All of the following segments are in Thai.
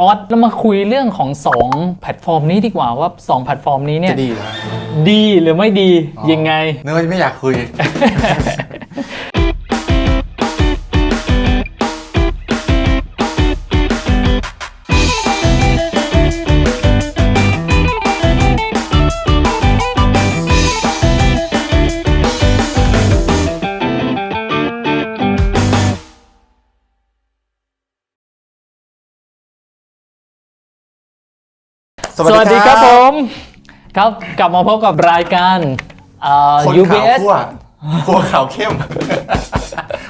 ออสเรามาคุยเรื่องของ 2 แพลตฟอร์มนี้ดีกว่าว่า 2 แพลตฟอร์มนี้เนี่ยจะดีเหรอดีหรือไม่ดีอ๋อยังไงนึกว่าจะไม่อยากคุย สวัสดีครับผม ครับกลับมาพบกับรายการเอ่อ คน UBS ขาวคั่วคั่วขาวเข้ม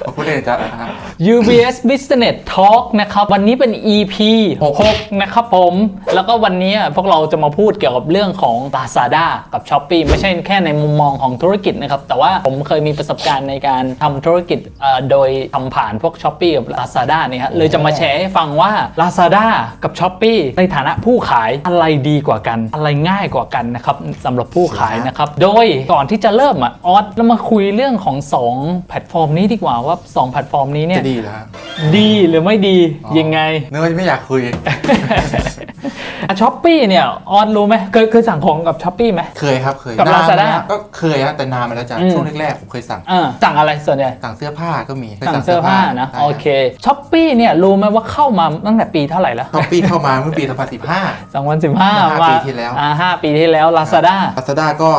ขอบคุณเลยจ้ะอะ UBS Business Talk นะครับ วันนี้เป็น EP หก6นะครับผม แล้วก็วันนี้พวกเราจะมาพูดเกี่ยวกับเรื่องของ Lazada กับ s h อ p e e ไม่ใช่แค่ในมุมมองของธุรกิจนะครับ แต่ว่าผมเคยมีประสบการณ์ในการทำธุรกิจเอ่อโดยทำผ่านพวก s h อ p e e กับ Lazada เนี่ยฮะเลยจะมาแชร์ให้ฟังว่า Lazada กับ s h อ p e e ในฐานะผู้ขายอะไรดีกว่ากัน อะไรง่ายกว่ากันนะครับสำหรับผู้ขายนะครับ โดยก่อนที่จะเริ่มอะออสเรามาคุยเรื่องของ 2 แพลตฟอร์มนี้ดีกว่าว่า 2 แพลตฟอร์มนี้เนี่ยจะดีเหรอดีหรือไม่ดีอ๋อยังไงนึกว่าจะไม่อยากคุยช้อปปี้เนี่ยออนรู้ไหมเคยเคยสั่งของกับช้อปปี้ไหม เคยครับเคยกับนน Lazada แล้วก็เคยฮะแต่นานมาแล้วจ้ะอืม ช่วงแรกๆผมเคยสั่ง อ่าสั่งอะไรส่วนใหญ่ สั่งเสื้อผ้าก็มีคยสั่งเสื้อผ้านะใช่โอเคช้อปปี้เนี่ยรู้ไหมว่าเข้ามาตั้งแต่ปีเท่าไหร่แล้ว ช้อปปี้เข้ามาเมื่อปี2015 2015ห้ามาปีที่แล้ว อ่าห้าปีที่แล้ว Lazada Lazada ก็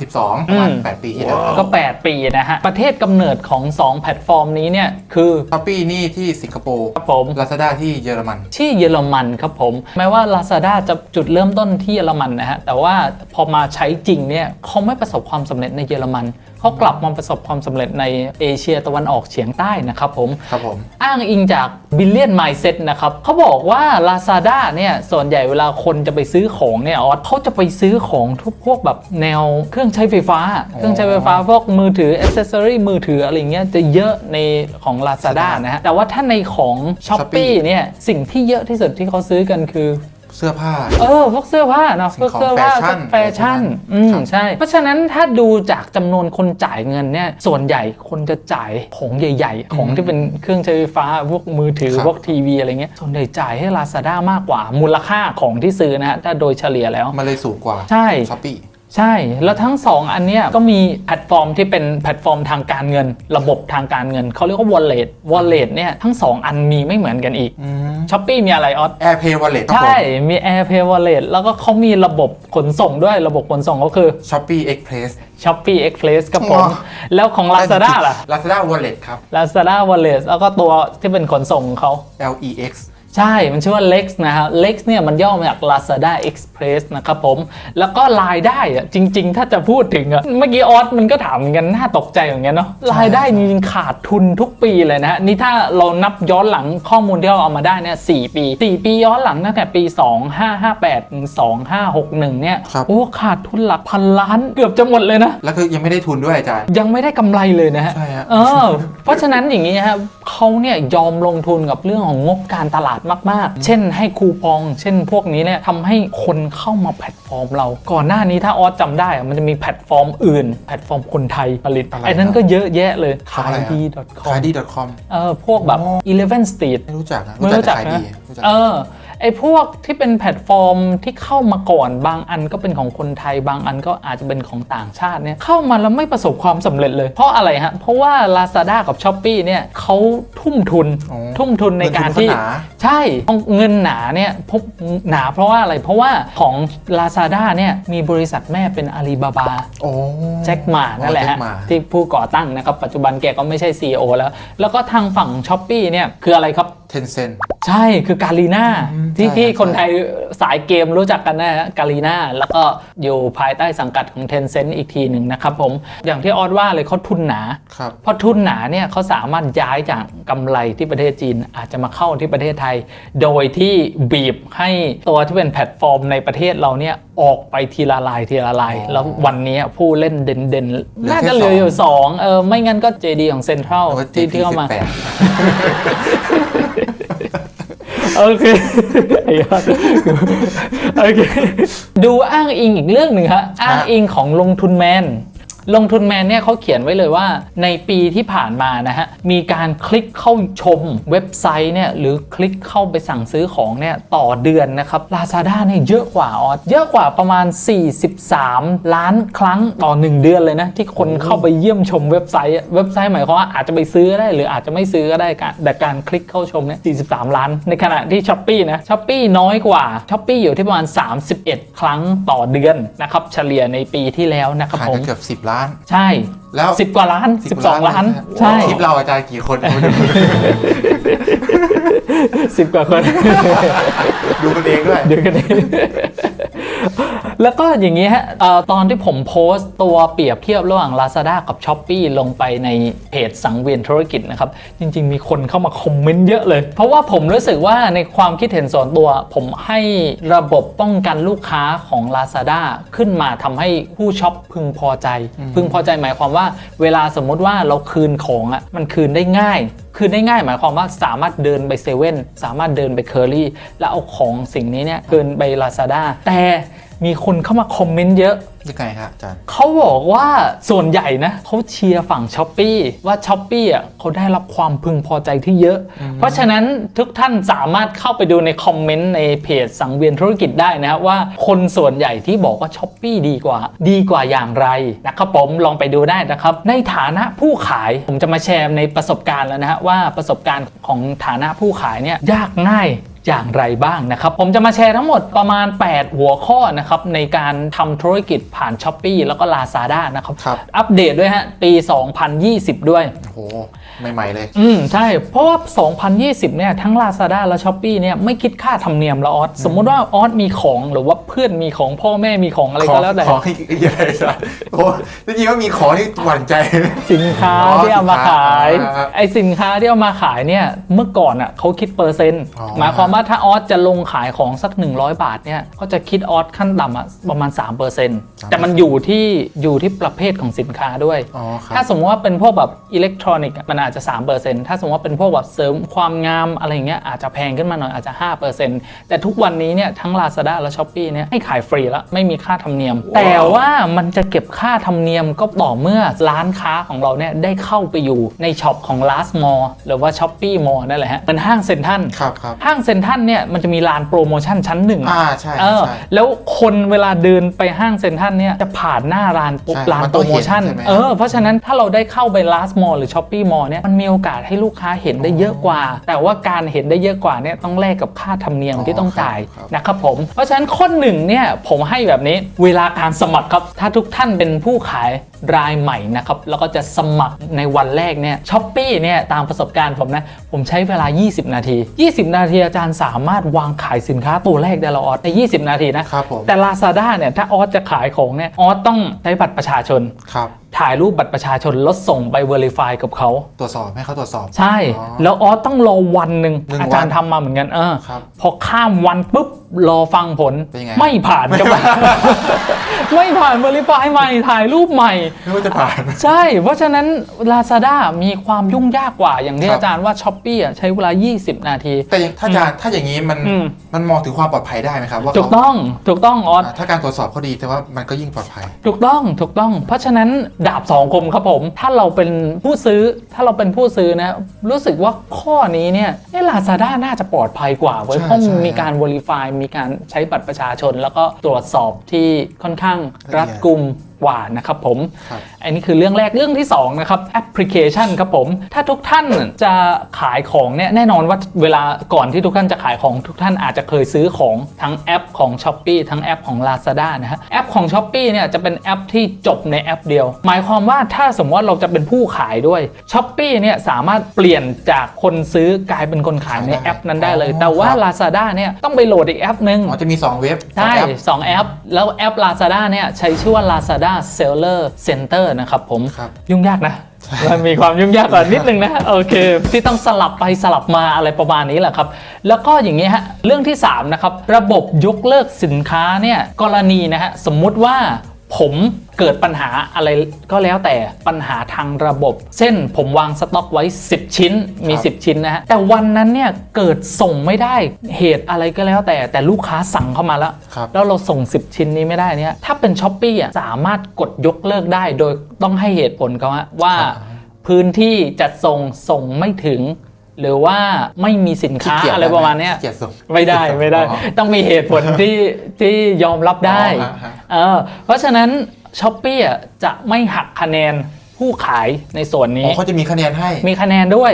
2012ประมาณอืม 8ปีที่แล้วก็ 8 ปีนะฮะ ประเทศกำเนิดของ 2 แพลตฟอร์มนี้เนี่ย คือช้อปปี้นี่ที่สิงคโปร์ครับผม Lazada ที่เยอรมัน ที่เยอรมันครับผมแม้ว่า Lazada จะจุดเริ่มต้นที่เยอรมันนะฮะ แต่ว่าพอมาใช้จริงเนี่ยเขาไม่ประสบความสำเร็จในเยอรมัน เขากลับมาประสบความสำเร็จในเอเชียตะวันออกเฉียงใต้นะครับผม ครับผม อ้างอิงจาก Billion Mindset นะครับเขาบอกว่า Lazada เนี่ยส่วนใหญ่เวลาคนจะไปซื้อของเนี่ยออสเขาจะไปซื้อของทุกพวกแบบแนวเครื่องใช้ไฟฟ้า เครื่องใช้ไฟฟ้าพวกมือถืออ c เซ s ซอรีมือถืออะไรเงี้ยจะเยอะในของ Lazada นะฮะ แต่ว่าถ้าในของ s h อ p e e Shopee เนี่ยสิ่งที่เยอะที่สุดที่เขาซื้อกันคือ เสื้อผ้า เออพวกเสื้อผ้าเนาะสิ่พวงกของเสื้อผ้าแฟชั่นพวกแฟชั่นอะไรพวกนั้นอืมครับใช่ เพราะฉะนั้นถ้าดูจากจำนวนคนจ่ายเงินเนี่ยส่วนใหญ่คนจะจ่ายของใหญ่ ๆ ของที่เป็นเครื่องใช้ไฟฟ้าพวกมือถือครับพวกทีวีอะไรเงี้ยส่วนใหญ่จ่ายให้ Lazada มากกว่ามูลค่าของที่ซื้อนะฮะถ้าโดยเฉลี่ยแล้วมันเลยสูงกว่าใช่ช้อปปี้ ใช่ แล้วทั้ง 2 อันเนี้ยก็มีแพลตฟอร์มที่เป็นแพลตฟอร์มทางการเงิน ระบบทางการเงิน เขาเรียกว่า wallet wallet เนี่ยทั้ง 2 อันมีไม่เหมือนกันอีกช้อปปี้มีอะไรออส AirPay Wallet ครับผใช่มมี AirPay Wallet แล้วก็เขามีระบบขนส่งด้วยระบบขนส่งก็คือ Shopee Express Shopee Express ครับผม อ๋อ แล้วของ Lazada ล่ะ Lazada Wallet ครับ Lazada Wallet แล้วก็ตัวที่เป็นขนส่งของเขา LEX ใช่ มันชื่อว่า Lex นะฮะ Lex เนี่ยมันย่อมาจาก Lazada Express นะครับผม แล้วก็รายได้อะจริง ๆ ถ้าจะพูดถึงอะเมื่อกี้ออสมันก็ถามเหมือนกัน น่าตกใจเหมือนกันเนาะ รายได้จริงๆขาดทุนทุกปีเลยนะฮะ นี่ถ้าเรานับย้อนหลังข้อมูลที่เราเอามาได้เนี่ยสปี 4 ปีย้อนหลังตั้งแต่ปี 2558ถึง2561 เนี่ย ครับ โอ้ ขาดทุนหลักพันล้านเกือบจะหมดเลยนะ แล้วคือยังไม่ได้ทุนด้วยอาจารย์ ยังไม่ได้กำไรเลยนะฮะ ใช่ฮะ เออ เพราะฉะนั้นอย่างนี้ฮะเขาเนี่ยยอมลงทุนกับเรื่องของงบการตลาดมาก ๆ เช่นให้คูปอง เช่นพวกนี้เนี่ยทำให้คนเข้ามาแพลตฟอร์มเรา ก่อนหน้านี้ถ้าออสจำได้อะมันจะมีแพลตฟอร์มอื่น แพลตฟอร์มคนไทยผลิตอะไรไอ้นั้นก็เยอะแยะเลยทำอะไรขายฮะดีขา .com ยดี .com เออพวกแบบอ๋อ Eleven Street ไม่รู้จักนะไม่รู้จักแต่ขายนะดีรู้จักเออ ไอพวกที่เป็นแพลตฟอร์มที่เข้ามาก่อนบางอันก็เป็นของคนไทยบางอันก็อาจจะเป็นของต่างชาติเนี่ยเข้ามาแล้วไม่ประสบความสำเร็จเลย เพราะอะไรฮะ เพราะว่า Lazada กับ s h อ p e e เนี่ยเขาทุ่มทุนอ๋อทุ่มทุนในการที่เงินทุนเขาหนาใช่เงินหนาเนี่ยพบหนาเพราะว่าอะไรเพราะว่าของ Lazada เนี่ยมีบริษัทแม่เป็นอาลีบาบาโอ้แจ็คหมานั่นแหละฮะจ็คหมาที่ผู้ก่อตั้งนะครับ ปัจจุบันแกก็ไม่ใช่ CEO แล้ว แล้วก็ทางฝั่ง s h อ p e e เนี่ยคืออะไรครับ Tencent ใช่คือกาลีนาอืมที่ใช่ที่ใช่คนไทยสายเกมรู้จักกันนะฮะกาลีนาแล้วก็อยู่ภายใต้สังกัดของ Tencent อีกทีหนึ่งนะครับผม อย่างที่ออดว่าเลยเขาทุนหนาครับพอทุนหนาเนี่ยเขาสามารถย้ายจากกำไรที่ประเทศจีนอาจจะมาเข้าที่ประเทศไทย โดยที่บีบให้ตัวที่เป็นแพลตฟอร์มในประเทศเราเนี่ยออกไปทีละลายทีละลายอ๋อแล้ววันนี้ผู้เล่นเด่นเหลืๆอน่าแค่จะเหลืออยู่สองเออไม่งั้นก็ JD ของเซ็นทรัลแล้วก็ที่ JP ที่เข้ามา18 โอเคไอ้ยอดโอเค ดูอ้างอิงอีกเรื่องหนึ่งฮะอ้างอิงของลงทุนแมน ลงทุนแมนเนี่ยเขาเขียนไว้เลยว่า ในปีที่ผ่านมานะฮะมีการคลิกเข้าชมเว็บไซต์เนี่ยหรือคลิกเข้าไปสั่งซื้อของเนี่ยต่อเดือนนะครับ Lazada เนี่ยเยอะกว่าออสเยอะกว่าประมาณ 43 ล้านครั้งต่อ 1 เดือนเลยนะ ที่คนเข้าไปเยี่ยมชมเว็บไซต์อะเว็บไซต์หมายความว่าอาจจะไปซื้อก็ได้ หรืออาจจะไม่ซื้อก็ได้การแต่การคลิกเข้าชมเนี่ย43 ล้าน ในขณะที่ s h อ p e e นะ s h อ p e e น้อยกว่า s h อ p e e อยู่ที่ประมาณ 31 ครั้งต่อเดือนนะครับเฉลี่ยในปีที่แล้วนะครับขายผไปมเกือบสิบล้าน ใช่แล้วสิบกว่าล้าน12ล้าน ใช่คลิปเราอาจารย์กี่คนสิบกว่าคน ดูกันเองด้วยเดี๋ยวกันนี้ แล้วก็อย่างนี้ฮะตอนที่ผมโพสต์ตัวเปรียบเทียบระหว่าง Lazada กับ s h อ p e e ลงไปในเพจสังเวียนธุรกิจนะครับ จริง ๆ มีคนเข้ามาคอมเมนต์เยอะเลย เพราะว่าผมรู้สึกว่าในความคิดเห็นส่วนตัว ผมให้ระบบป้องกันลูกค้าของ Lazada ขึ้นมาทำให้ผู้ช็อปพึงพอใจ พึงพอใจหมายความว่า เวลาสมมติว่าเราคืนของอะมันคืนได้ง่ายคือได้ง่ายหมายความว่าสามารถเดินไปเซเว่นสามารถเดินไปเคอรี่แล้วเอาของสิ่งนี้เนี่ยเดินไปลาซาด้าแต่มีคนเข้ามาคอมเมนต์เยอะ ยังไงครับอาจารย์ เขาบอกว่าส่วนใหญ่นะเขาเชียร์ฝั่งช้อปปีว่าช้อปปีอะเขาได้รับความพึงพอใจที่เยอะ เพราะฉะนั้นทุกท่านสามารถเข้าไปดูในคอมเมนต์ในเพจสังเวียนธุรกิจได้นะครับว่าคนส่วนใหญ่ที่บอกว่าช้อปปีดีกว่า ดีกว่าอย่างไรนะครับผมลองไปดูได้นะครับ ในฐานะผู้ขายผมจะมาแชร์ในประสบการณ์แล้วนะฮะว่าประสบการณ์ของฐานะผู้ขายเนี่ยยากง่าย อย่างไรบ้างนะครับ ผมจะมาแชร์ทั้งหมดประมาณ 8 หัวข้อนะครับในการทำธุรกิจผ่าน s h อ p e e แล้วก็ Lazada นะครับครับอัปเดตด้วยฮะปี 2020 ด้วย โอ้โหใหม่ๆเลย อืมใช่ เพราะว่า 2020 เนี่ย ทั้ง Lazada และ s h อ p e e เนี่ย ไม่คิดค่าธรรมเนียมแล้วออสสมมุติว่าออสมีของหรือว่าเพื่อนมีของพ่อแม่มีของอะไรขอก็งแล้วแต่ของที่ใหญ่สัสโอ้จริงๆก็มีของที่หวั่นใจ สินค้าอ๋อที่เอามาขายสินค้าไอสินค้าที่เอามาขายเนี่ยเมื่อก่อนอะเขาคิดเปอร์เซ็นต์อ๋อหมายความว่าถ้าออสจะลงขายของสัก 100 บาทเนี่ยก็จะคิดออสขั้นต่ำอะประมาณ 3%แต่มันอยู่ที่อยู่ที่ประเภทของสินค้าด้วยอ๋อครัถ้าบสมมติว่าเป็นพวกแบบอิเล็กทรอนิกส์มันอาจจะ 3%ถ้าสมมติว่าเป็นพวกแบบเสริมความงามอะไรอย่างเงี้ยอาจจะแพงขึ้นมาหน่อยอาจจะ 5%แต่ทุกวันนี้เนี่ยทั้ง Lazada และ s h อ p e e เนี่ยให้ขายฟรีแล้วไม่มีค่าธรรมเนียม แต่ว่ามันจะเก็บค่าธรรมเนียมก็ต่อเมื่อร้านค้าของเราเนี่ยได้เข้าไปอยู่ในช็อปของ Last Mall หรือว่า s h อ p e e Mall นั่นแหละฮะเป็นห้างเซ็นทรัลครับครับห้างเซ็นทรัลเนี่ยมันจะมีลานโปรโมชั่นชั้นหนึ่งอ่าใช่เออใช่แล้วคนเวลาเดินไปห้างเซ็นทรัลเนี่ยจะผ่านหน้าร้านปุ๊บใช่ร้านมันโปต้รองโมเห็นชั่นใช่ไหมเออเพราะฉะนั้นถ้าเราได้เข้าไป last mall หรือ Shopee Mall เนี่ยมันมีโอกาสให้ลูกค้าเห็นได้เยอะกว่า แต่ว่าการเห็นได้เยอะกว่าเนี่ยต้องแลกกับค่าธรรมเนียมที่ต้องจ่ายครับนะครับผม เพราะฉะนั้นข้อหนึ่งเนี่ยผมให้แบบนี้เวลาการสมัครครับ ถ้าทุกท่านเป็นผู้ขาย รายใหม่นะครับแล้วก็จะสมัครในวันแรกเนี่ยช้อปปีเนี่ยตามประสบการณ์ผมนะผมใช้เวลา 20 นาที 20 นาทีอาจารย์สามารถวางขายสินค้าตัวแรกได้แล้วออสใน 20 นาทีนะครับผมแต่ Lazada เนี่ยถ้าออสจะขายของเนี่ยออสต้องใช้บัตรประชาชน ครับ ถ่ายรูปบัตรประชาชนแล้วส่งไป Verify กับเขา ตรวจสอบให้เขาตรวจสอบ ใช่ อ๋อแล้วออสต้องรอวันหนึ่งหนึ่งอาจารย์วันทำมาเหมือนกันเออครับพอข้ามวันปุ๊บรอฟังผลเป็นยังไงไม่ผ่านครับ ไม่ผ่าน Verify ใหม่ถ่ายรูปใหม่ไม่ว่าจะผ่าน ใช่ เพราะฉะนั้น Lazada มีความยุ่งยากกว่าอย่างที่ครับ อาจารย์ว่า s h อ p e e ใช้เวลา 20 นาที แต่ยังถ้าอาจารย์ถ้าอย่างนี้มันอืม มันมองถึงความปลอดภัยได้ไหมครับว่าเขาถูกต้องถูกต้องออส อ่าถ้าการตรวจสอบเขาดีแต่ว่ามันก็ยิ่งปลอดภัย ถูกต้องถูกต้อง เพราะฉะนั้นดาบสองคมครับผม ถ้าเราเป็นผู้ซื้อ ถ้าเราเป็นผู้ซื้อนะ รู้สึกว่าข้อนี้เนี่ยลาซาด้าน่าจะปลอดภัยกว่าเว้ยใช่เพราะมันใช่มีการ verify มีการใช้บัตรประชาชน แล้วก็ตรวจสอบที่ค่อนข้างรัดกุม กว่านะครับผมครับอันนี้คือเรื่องแรกเรื่องที่2นะครับแอปพลิเคชันครับผม ถ้าทุกท่านจะขายของเนี่ยแน่นอนว่าเวลาก่อนที่ทุกท่านจะขายของทุกท่านอาจจะเคยซื้อของทั้งแอปของ s h อ p e e ทั้งแอปของ Lazada นะฮะแอปของ s h อ p e e เนี่ยจะเป็นแอปที่จบในแอปเดียว หมายความว่าถ้าสมมติว่าเราจะเป็นผู้ขายด้วย s h อ p e e เนี่ยสามารถเปลี่ยนจากคนซื้อกลายเป็นคนขายในแอปนั้นได้เลย แต่ว่า Lazada เนี่ยต้องไปโหลดอีกแอปหนึ่งอ๋อจะมี 2 เว็บสองใช่แอปสองแอป แล้วแอป Lazada เนี่ยใช้ชื่อว่า Lazada Seller Center นะครับผม ครับ ยุ่งยากนะ มันมีความยุ่งยากกว่านิดนึงนะ โอเค ที่ต้องสลับไปสลับมาอะไรประมาณนี้แหละครับ แล้วก็อย่างนี้ฮะ เรื่องที่ 3 นะครับ ระบบยกเลิกสินค้าเนี่ย กรณีนะฮะ สมมุติว่า ผมเกิดปัญหาอะไรก็แล้วแต่ปัญหาทางระบบ เช่นผมวางสต็อกไว้ 10 ชิ้นมีครับ10 ชิ้นนะฮะแต่วันนั้นเนี่ยเกิดส่งไม่ได้เหตุอะไรก็แล้วแต่แต่ลูกค้าสั่งเข้ามาแล้วครับแล้วเราส่ง 10 ชิ้นนี้ไม่ได้เนี่ยถ้าเป็นช้อปปี้อะสามารถกดยกเลิกได้โดยต้องให้เหตุผลเขาฮะว่าครับพื้นที่จัดส่งส่งไม่ถึง หรือว่าไม่มีสินค้าขี้เกียจอะไรประมาณเนี้ย ขี้เกียจส่งไม่ได้ไม่ได้ อ๋อ ต้องมีเหตุผลที่ที่ยอมรับได้อ๋อฮะฮะ เออเพราะฉะนั้นช้อปปี้จะไม่หักคะแนน ผู้ขายในส่วนอ๋นี้อเขาจะมีคะแนนให้ มีคะแนนด้วย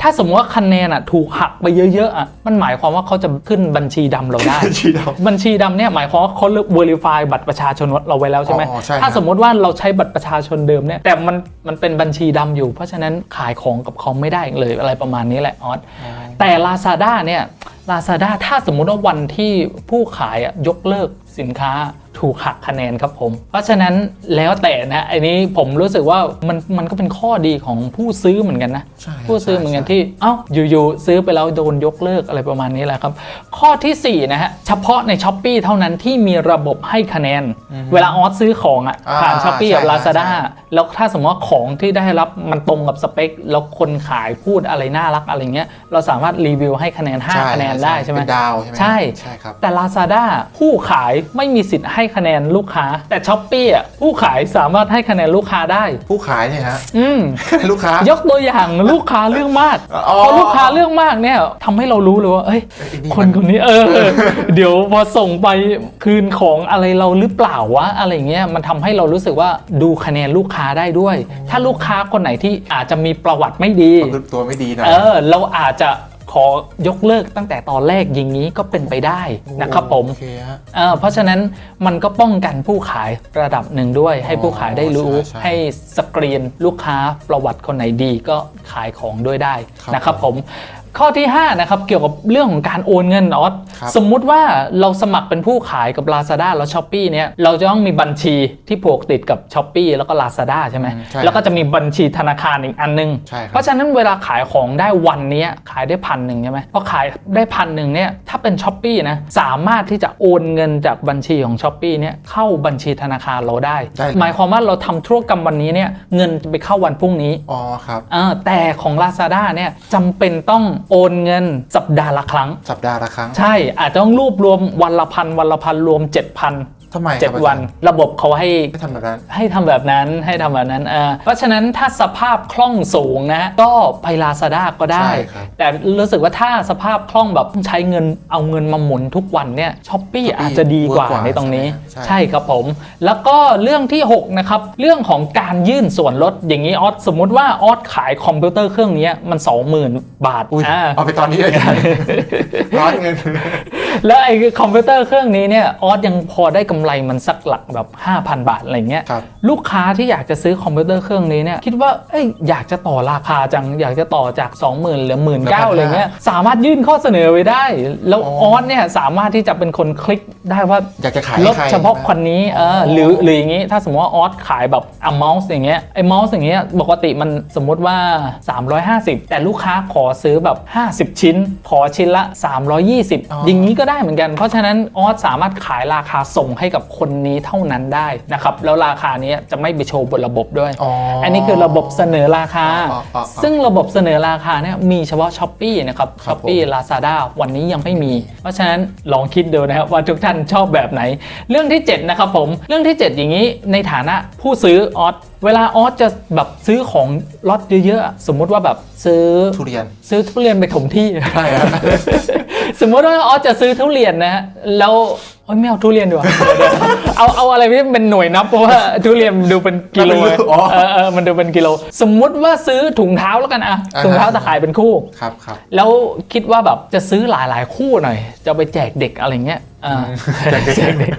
ถ้าสมมติว่าคะแนนอะถูกหักไปเยอะๆอะมันหมายความว่าเขาจะขึ้นบัญชีดำเราได้ชีด บัญชีดำเนี่ยหมายความว่าเขาเลือก verify บัตรประชาชนเราไว้แล้วใช่ไหมอ๋อใช่ถ้าครับสมมติว่าเราใช้บัตรประชาชนเดิมเนี่ยแต่มันมันเป็นบัญชีดำอยู่ เพราะฉะนั้นขายของกับเขาไม่ได้อีกเลยอะไรประมาณนี้แหละออสแต่ Lazada เนี่ย Lazada ถ้าสมมุติว่าวันที่ผู้ขายอะยกเลิก สินค้าถูกหักคะแนนครับผม เพราะฉะนั้นแล้วแต่นะอันนี้ผมรู้สึกว่ามันมันก็เป็นข้อดีของผู้ซื้อเหมือนกันนะ ใช่ครับผู้ซื้อเหมือนกันใช่ที่เอ้าอยู่ๆซื้อไปแล้วโดนยกเลิกอะไรประมาณนี้แหละครับ ข้อทีสี่4นะฮะเฉพาะในช้อปปีเท่านั้นที่มีระบบให้คะแนน เวลาออสซื้อของอะอ่าผ่านช้อปปีกับใช่ลาซาด้าใช่ แล้วถ้าสมมติว่าของที่ได้รับมันตรงกับสเปค แล้วคนขายพูดอะไรน่ารักอะไรเงี้ยเราสามารถรีวิวให้คะแนน5คะแนนได้ใช่ไหม เป็นดาวใช่ไหมใช่ ใช่ครับ แต่ Lazada ผู้ขายไม่มีสิทธิ์ให้คะแนนลูกค้า แต่ s h อ p e e อะผู้ขายสามารถให้คะแนนลูกค้าได้ ผู้ขายเนี่ยฮะ อืม ลูกค้า ยกตัวอย่างลูกค้าเรื่องมากอ๋อพอลูกค้าเรื่องมากเนี่ยทำให้เรารู้เลยว่าเอ้ย ไอ้นี่คนคนนี้เออ เดี๋ยวพอส่งไปคืนของอะไรเราหรือเปล่าวะอะไรเงี้ยมันทำให้เรารู้สึกว่าดูคะแนนลูกค้าได้ด้วย ถ้าลูกค้าคนไหนที่อาจจะมีประวัติไม่ดีประพฤติตัวไม่ดีหน่อยเออ เราอาจจะ ขอยกเลิกตั้งแต่ตอนแรกอย่างนี้ก็เป็นไปได้นะครับผม โอเคฮะ เออเพราะฉะนั้นมันก็ป้องกันผู้ขายระดับหนึ่งด้วย ให้ผู้ขายได้รู้ใช่ใช่ให้สกรีนลูกค้าประวัติคนไหนดีก็ขายของด้วยได้ครับนะครับผม ข้อที่5นะครับเกี่ยวกับเรื่องของการโอนเงินออสครับสมมุติว่าเราสมัครเป็นผู้ขายกับ Lazada แล้ว s h อ p e e เนี่ยเราจะต้องมีบัญชีที่ผูกติดกับ s h อ p e e แล้วก็ Lazada ใช่ไหมอืมใช่แล้วก็จะมีบัญชีธนาคารอีกอันนึงใช่ครับเพราะฉะนั้นเวลาขายของได้วันเนี้ยขายได้พันหนึ่งใช่ไหมพอขายได้พันหนึ่งเนี่ยถ้าเป็นช้อปปีนะสามารถที่จะโอนเงินจากบัญชีของช้อปปีเนี่ยเข้าบัญชีธนาคารเราได้ได้หมายความว่าเราทำธุรกรรมวันนี้เนี่ยเงินจะไปเข้าวันพรุ่งนี้อ๋อครับเออแต่ของ Lazada เนี่ยจำเป็นต้องโอนเงินสัปดาห์ละครั้ง สัปดาห์ละครั้ง ใช่อาจจะต้องรวบรวมวันละพันวันละพันรวม 7,000 ทำไมเจ็ดครับวันอาจารย์ระบบเขาให้ ไม่ทำแบบนั้น ให้ทำแบบนั้นให้ทำแบบนั้นเออเพราะฉะนั้นถ้าสภาพคล่องสูงนะ ก็ไป Lazada ก็ได้ ใช่ครับแต่รู้สึกว่าถ้าสภาพคล่องแบบต้องใช้เงินเอาเงินมาหมุนทุกวันเนี่ยช้อปปี้ Shopee อาจจะดีกว่าเวิร์กกว่าในตรงนี้ ใช่ไหมใช่ ใช่ครับผม แล้วก็เรื่องที่ 6 นะครับ เรื่องของการยื่นส่วนลดอย่างนี้ออสสมมุติว่าออสขายคอมพิวเตอร์เครื่องนี้มัน 20,000 บาทอุ้ยอ่า เอาไปตอนนี้เลยกันร้อนเงิน แล้วไอ้คอมพิวเตอร์เครื่องนี้เนี่ยออสยังพอได้กำไรมันสักหลักแบบ 5,000 บาทอะไรเงี้ยครับ ลูกค้าที่อยากจะซื้อคอมพิวเตอร์เครื่องนี้เนี่ยคิดว่าเอ้ยอยากจะต่อราคาจังอยากจะต่อจาก 20,000เหลือ1 9 0 0 0อะไรเงี้ยสามารถยื่นข้อเสนอไว้ได้ แล้วอ๋อออสเนี่ยสามารถที่จะเป็นคนคลิกได้ว่าอยากจะขายลให้ดใครเฉพาะคนนี้เออหรืออ๋อหรืออย่างงี้ถ้าสมมติว่าออสขายแบบอะเมาส์อย่างเงี้ยไอ้เมาส์อย่างเงี้ยปกติมันสมมุติว่า 350 แต่ลูกค้าขอซื้อแบบ 50 ชิ้น ขอชิ้นละ 320 อย่างนี้ก็ได้เหมือนกัน เพราะฉะนั้นออสสามารถขายราคาส่งให้กับคนนี้เท่านั้นได้นะครับแล้วราคานี้จะไม่ไปโชว์บนระบบด้วยอ๋ออัอันนี้คือระบบเสนอราคาอ๋ออ๋ออ๋อซึ่งระบบเสนอราคาเนี่ยมีเฉพาะ s h อ p e e นะครับค s รั h บอ p e e Lazada วันนี้ยังไม่มี เพราะฉะนั้นลองคิดดูนะครับว่าทุกท่านชอบแบบไหน เรื่องที่ 7 นะครับผมเรื่องที่ 7 อย่างนี้ในฐานะผู้ซื้อออสเวลาออสจะแบบซื้อของล็อตเยอะๆอะสมมุติว่าแบบซื้อทุเรียน ซื้อทุเรียนไปถมที่ใช่ครับสมมติว่าออสจะซื้อทุเรียนนะฮะแล้วโอ๊ยไม่เอาทุเรียนดีกว่าเดี๋ยวๆเอาเอาอะไรที่เป็นหน่วยนับเพราะว่าทุเรียนดูเป็นกิโลมันเป็นลูกอ๋อ เออเออมันดูเป็นกิโล สมมุติว่าซื้อถุงเท้าแล้วกันอะอ่าฮะถุงเท้าตะข่ายเป็นคู่ ครับครับแล้วคิดว่าแบบจะซื้อหลายๆ คู่หน่อย จะเอาไปแจกเด็กอะไรเงี้ยอ่าแจกเด็ก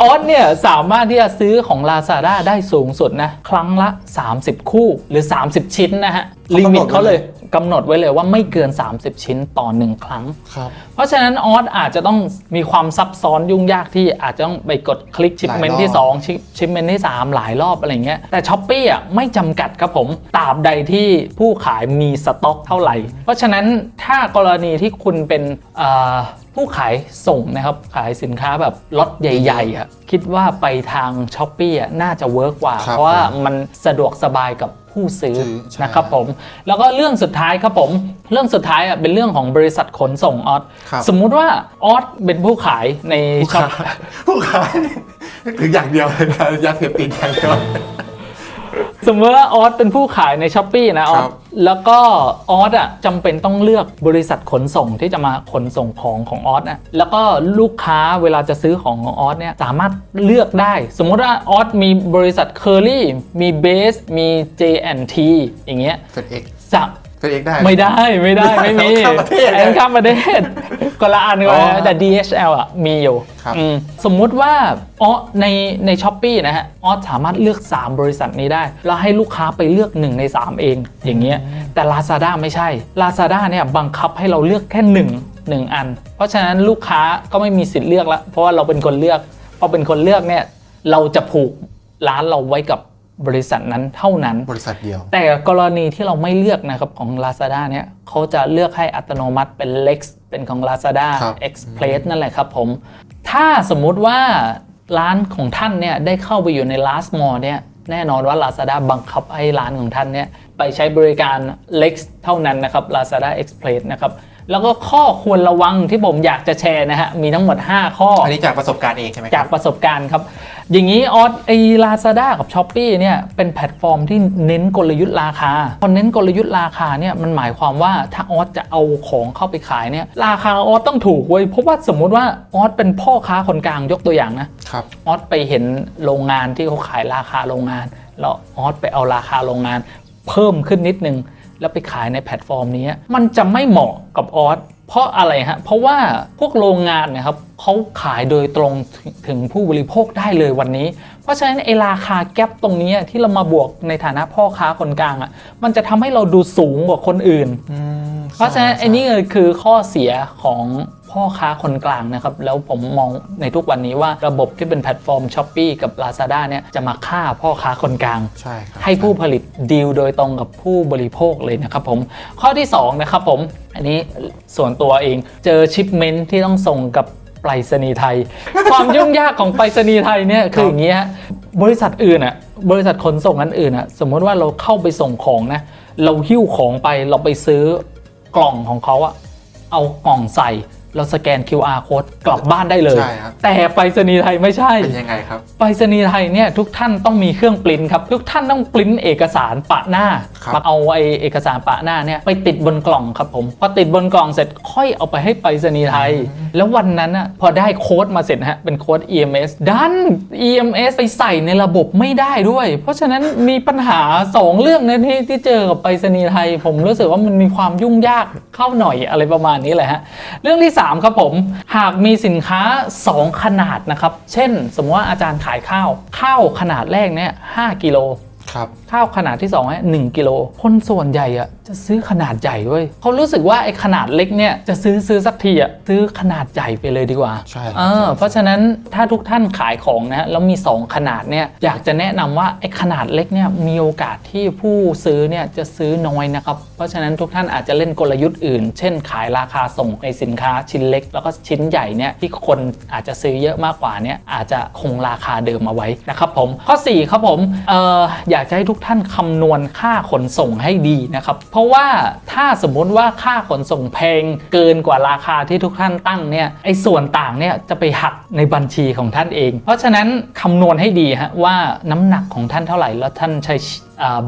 ออสเนี่ยสามารถที่จะซื้อของ Lazada ได้สูงสุดนะครั้งละ 30 คู่หรือ 30 ชิ้นนะฮะเขาลิกำหนดมิตเขาเลยไว้เลยกำหนดไว้เลยว่าไม่เกิน 30 ชิ้นต่อ 1 ครั้ง ครับเพราะฉะนั้นออสอาจจะต้องมีความซับซ้อนยุ่งยากที่อาจจะต้องไปกดคลิกชิปเมนหลายรอบที่2ชิปชิปเมนที่ 3 หลายรอบอะไรเงี้ยแต่ช้อปปี้อะไม่จำกัดครับผมตราบใดที่ผู้ขายมีสต็อกเท่าไหร่ เพราะฉะนั้นถ้ากรณีที่คุณเป็นเอ่อ ผู้ผู้ขายส่งนะครับ ขายสินค้าแบบล็อตใหญ่ๆอะคิดว่าไปทาง s h อ p e e อะน่าจะเวิร์กกว่า ครับเพราะว่ามันสะดวกสบายกับผู้ซื้อซื้อใช่ นะครับผม แล้วก็เรื่องสุดท้ายครับผม เรื่องสุดท้ายอะเป็นเรื่องของบริษัทขนส่งออสครับสมมุติว่าออสเป็นผู้ขายในผู้ช็อขายปผู้ขายนึกถึงอย่างเดียวเลยนะยาเสพติดอย่างเดียวส มมติว่าออสเป็นผู้ขายในช้อปปีนะออครัสบแล้วก็ออสอะจำเป็นต้องเลือกบริษัทขนส่งที่จะมาขนส่งของของออสอะแล้วก็ลูกค้าเวลาจะซื้อของของออสเนี่ยสามารถเลือกได้ สมมติว่าออสมีบริษัทเคอรี่มีเบสมี J&T อย่างเงี้ยเฟดเอ็กสัก เฟดเอ็กได้ ไม่ได้ไม่ได้ไม่มีข้ามประเทศแอนข้ามประเทศคนละอันกันอ๋อนะแต่ DHL อะมีอยู่ครับ อืมสมมุติว่าอ๋อในในช้อปปีนะฮะออสามารถเลือก 3 บริษัทนี้ได้ แล้วให้ลูกค้าไปเลือก 1 ใน 3 เองอย่างเงี้ยแต่ Lazada ไม่ใช่ Lazada เนี่ยบังคับให้เราเลือกแค่1 1อัน เพราะฉะนั้นลูกค้าก็ไม่มีสิทธิ์เลือกละเพราะว่าเราเป็นคนเลือกพอเป็นคนเลือกเนี่ยเราจะผูกร้านเราไว้กับ บริษัทนั้นเท่านั้น บริษัทเดียว แต่กรณีที่เราไม่เลือกนะครับของ Lazada เนี่ยเขาจะเลือกให้อัตโนมัติเป็น Lex เป็นของ Lazada ครับ Express นั่นแหละครับผม ถ้าสมมุติว่าร้านของท่านเนี่ยได้เข้าไปอยู่ใน last mall เนี่ยแน่นอนว่า Lazada บังคับให้ร้านของท่านเนี่ยไปใช้บริการ Lex เท่านั้นนะครับ Lazada Express นะครับแล้วก็ข้อควรระวังที่ผมอยากจะแชร์นะฮะมีทั้งหมด 5 ข้ออันนี้จากประสบการณ์เองใช่ไหมคจารักบประสบการณ์ครับ อย่างนี้ออสไอลาซาด้ากับ s h อ p e e เนี่ยเป็นแพลตฟอร์มที่เน้นกลยุทธ์ราคาพอเน้นกลยุทธ์ราคาเนี่ยมันหมายความว่าถ้าออสจะเอาของเข้าไปขายเนี่ยราคาออสต้องถูกเว้ยเพราะว่าสมมุติว่าออสเป็นพ่อค้าคนกลางยกตัวอย่างนะครับออสไปเห็นโรงงานที่เขาขายราคาโรงงาน แล้วออสไปเอาราคาโรงงาน เพิ่มขึ้นนิดนึงแล้วไปขายในแพลตฟอร์มนี้มันจะไม่เหมาะกับออส เพราะอะไรฮะ เพราะว่าพวกโรงงานเนะครับเขาขายโดยตรงถึงถึงผู้บริโภคได้เลยวันนี้ เพราะฉะนั้นไอ้ราคาแก๊ปตรงนี้ที่เรามาบวกในฐานะพ่อค้าคนกลางอะ มันจะทำให้เราดูสูงกว่าคนอื่นอืมเพราะฉะนั้นใช่ไอ้นี่คือข้อเสียของ พ่อค้าคนกลางนะครับ แล้วผมมองในทุกวันนี้ว่าระบบที่เป็นแพลตฟอร์ม s h อ p e e กับ Lazada เนี่ยจะมาฆ่าพ่อค้าคนกลาง ใช่ครับให้ผู้ผลิตดีลโดยตรงกับผู้บริโภคเลยนะครับผม ข้อที่ 2 นะครับผม อันนี้ส่วนตัวเองเจอชิปเมนต์ที่ต้องส่งกับไปรษณีย์ไทย ความยุ่งยากของไปรษณีย์ไทยเนี่ยคืออย่างนี้ฮะบริษัทอื่นอะบริษัทขนส่งอันอื่นอะสมมติว่าเราเข้าไปส่งของนะเราหิ้วของไปเราไปซื้อกล่องของเขาอะเอากล่องใส่ เราสแกน QR code กลับบ้านได้เลย ใช่ครับ แต่ไปรษณีย์ไทยไม่ใช่ เป็นยังไงครับ ไปรษณีย์ไทยเนี่ยทุกท่านต้องมีเครื่องปริ้นครับ ทุกท่านต้องปริ้นเอกสารปะหน้าครับมาเอาไอเอกสารปะหน้าเนี่ยไปติดบนกล่องครับผมพอติดบนกล่องเสร็จค่อยเอาไปให้ไปรษณีย์ไทย แล้ววันนั้นอะพอได้โค้ดมาเสร็จนะฮะเป็นโค้ด EMS ดัน EMS ไปใส่ในระบบไม่ได้ด้วย เพราะฉะนั้นมีปัญหา2เรื่องนะที่ที่เจอกับไปรษณีย์ไทย ผมรู้สึกว่ามันมีความยุ่งยากเข้าหน่อยอะไรประมาณนี้แหละฮะเรื่องที่3 ครับผม หากมีสินค้า 2 ขนาดนะครับ เช่น สมมติว่าอาจารย์ขายข้าว ข้าวขนาดแรกเนี่ย5กิโล ครับข้าวขนาดที่2เนี่ยหนึ่งกิโลคนส่วนใหญ่อะจะซื้อขนาดใหญ่เว้ยเขารู้สึกว่าไอ้ขนาดเล็กเนี่ยจะซื้อซื้อสักทีอะซื้อขนาดใหญ่ไปเลยดีกว่าใช่ครับเออเพราะฉะนั้นถ้าทุกท่านขายของนะแล้วมี 2 ขนาดเนี่ยอยากจะแนะนำว่าไอ้ขนาดเล็กเนี่ยมีโอกาสที่ผู้ซื้อเนี่ยจะซื้อน้อยนะครับเพราะฉะนั้นทุกท่านอาจจะเล่นกลยุทธ์อื่น เช่น ขายราคาส่งในสินค้าชิ้นเล็ก แล้วก็ชิ้นใหญ่เนี่ยที่คนอาจจะซื้อเยอะมากกว่าเนี่ยอาจจะคงราคาเดิมเอาไว้นะครับผมข้อ4ครับผมเอออยากจะให้ทุกท่านคำนวณค่าขนส่งให้ดีนะครับ เพราะว่าถ้าสมมติว่าค่าขนส่งแพงเกินกว่าราคาที่ทุกท่านตั้งเนี่ยไอ้ส่วนต่างเนี่ยจะไปหักในบัญชีของท่านเอง เพราะฉะนั้นคำนวณให้ดีฮะว่าน้ำหนักของท่านเท่าไหร่แล้วท่านใช้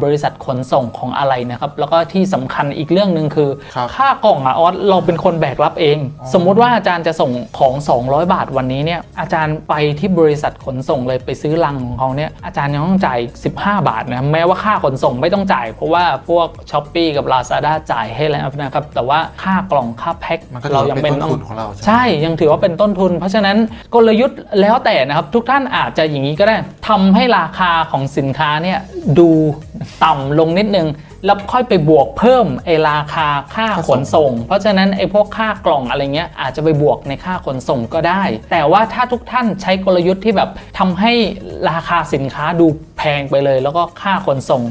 บริษัทขนส่งของอะไรนะครับ แล้วก็ที่สำคัญอีกเรื่องหนึ่งคือครับค่ากล่องอะออสเราเป็นคนแบกรับเอง สมมุติว่าอาจารย์จะส่งของ 200 บาทวันนี้เนี่ยอาจารย์ไปที่บริษัทขนส่งเลยไปซื้อลังของเขาเนี่ยอาจารย์ยังต้องจ่าย 15 บาทนะแม้ว่าค่าขนส่งไม่ต้องจ่าย เพราะว่าพวก s h อ p e e กับ Lazada จ่ายให้แล้วนะครับแต่ว่าค่ากล่องค่าแพ็คมันก็ถือเราว่ายังเป็เป็นนต้นต้องทุนของเราใช่ไหมใช่ยังถือว่าเป็นต้นทุน เพราะฉะนั้นกลยุทธ์แล้วแต่นะครับทุกท่านอาจจะอย่างนี้ก็ได้ทำให้ราคาของสินค้าเนี่ยดูต่ำลงนิดนึง แล้วค่อยไปบวกเพิ่มไอราคาค่าขนส่ง เพราะฉะนั้นไอพวกค่ากล่องอะไรเงี้ยอาจจะไปบวกในค่าขนส่งก็ได้ แต่ว่าถ้าทุกท่านใช้กลยุทธ์ที่แบบทำให้ราคาสินค้าดูแพงไปเลย แล้วก็ค่าขนส่ง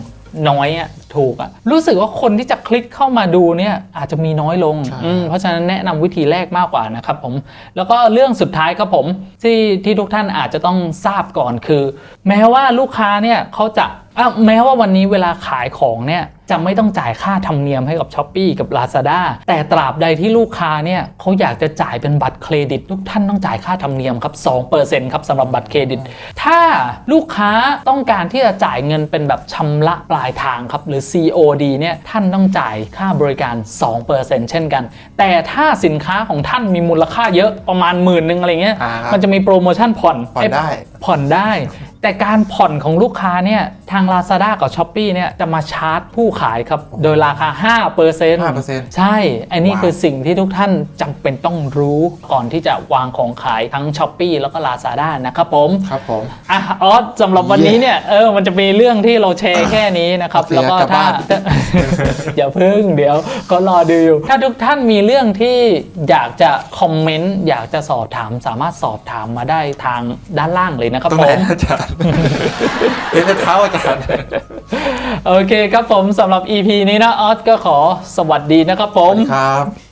น้อยอะถูกอะรู้สึกว่าคนที่จะคลิกเข้ามาดูเนี่ยอาจจะมีน้อยลงใช่อืมเพราะฉะนั้นแนะนำวิธีแรกมากกว่านะครับผม แล้วก็เรื่องสุดท้ายครับผมที่ที่ทุกท่านอาจจะต้องทราบก่อนคือ แม้ว่าลูกค้าเนี่ยเขาจะ อะแม้ว่าวันนี้เวลาขายของเนี่ยจะไม่ต้องจ่ายค่าธรรมเนียมให้กับ s h อ p e e กับ Lazada แต่ตราบใดที่ลูกค้าเนี่ยเขาอยากจะจ่ายเป็นบัตรเครดิต ทุกท่านต้องจ่ายค่าธรรมเนียมครับ2%ครับสำหรับบัตรเครดิต ถ้าลูกค้าต้องการที่จะจ่ายเงินเป็นแบบชำระปลายทางครับหรือ COD เนี่ยท่านต้องจ่ายค่าบริการ 2%เช่นกัน แต่ถ้าสินค้าของท่านมีมูลค่าเยอะประมาณหมื่นหนึ่งอะไรเงี้ยอ่าครับมันจะมีโปรโมชั่นผ่อนผ่อนได้ผ่อนได้ แต่การผ่อนของลูกค้าเนี่ยทาง Lazada กับ s h อ p e e เนี่ยจะมาชาร์จผู้ขายครับ โดยราคา 5% 5%ใช่ อันนี้ว้าว คือสิ่งที่ทุกท่านจำเป็นต้องรู้ก่อนที่จะวางของขายทั้ง s h อ p e e แล้วก็ Lazada นะครับผม ครับผม อะออสสำหรับวันนี้เนี่ยเออมันจะมีเรื่องที่เราแชร์แค่นี้นะครับ โอเคแล้วก็กลับถ้าบ้าน อย่าเพิ่งเดี๋ยวก็รอดูอยู่ ถ้าทุกท่านมีเรื่องที่อยากจะคอมเมนต์ อยากจะสอบถามสามารถสอบถามมาได้ทางด้านล่างเลยนะครับตรงผไหนม อาจารย์เห็นแต่เท้าอาจารย์ โอเคครับผมสำหรับ EP นี้นะออสก็ขอสวัสดีนะครับผม ครับ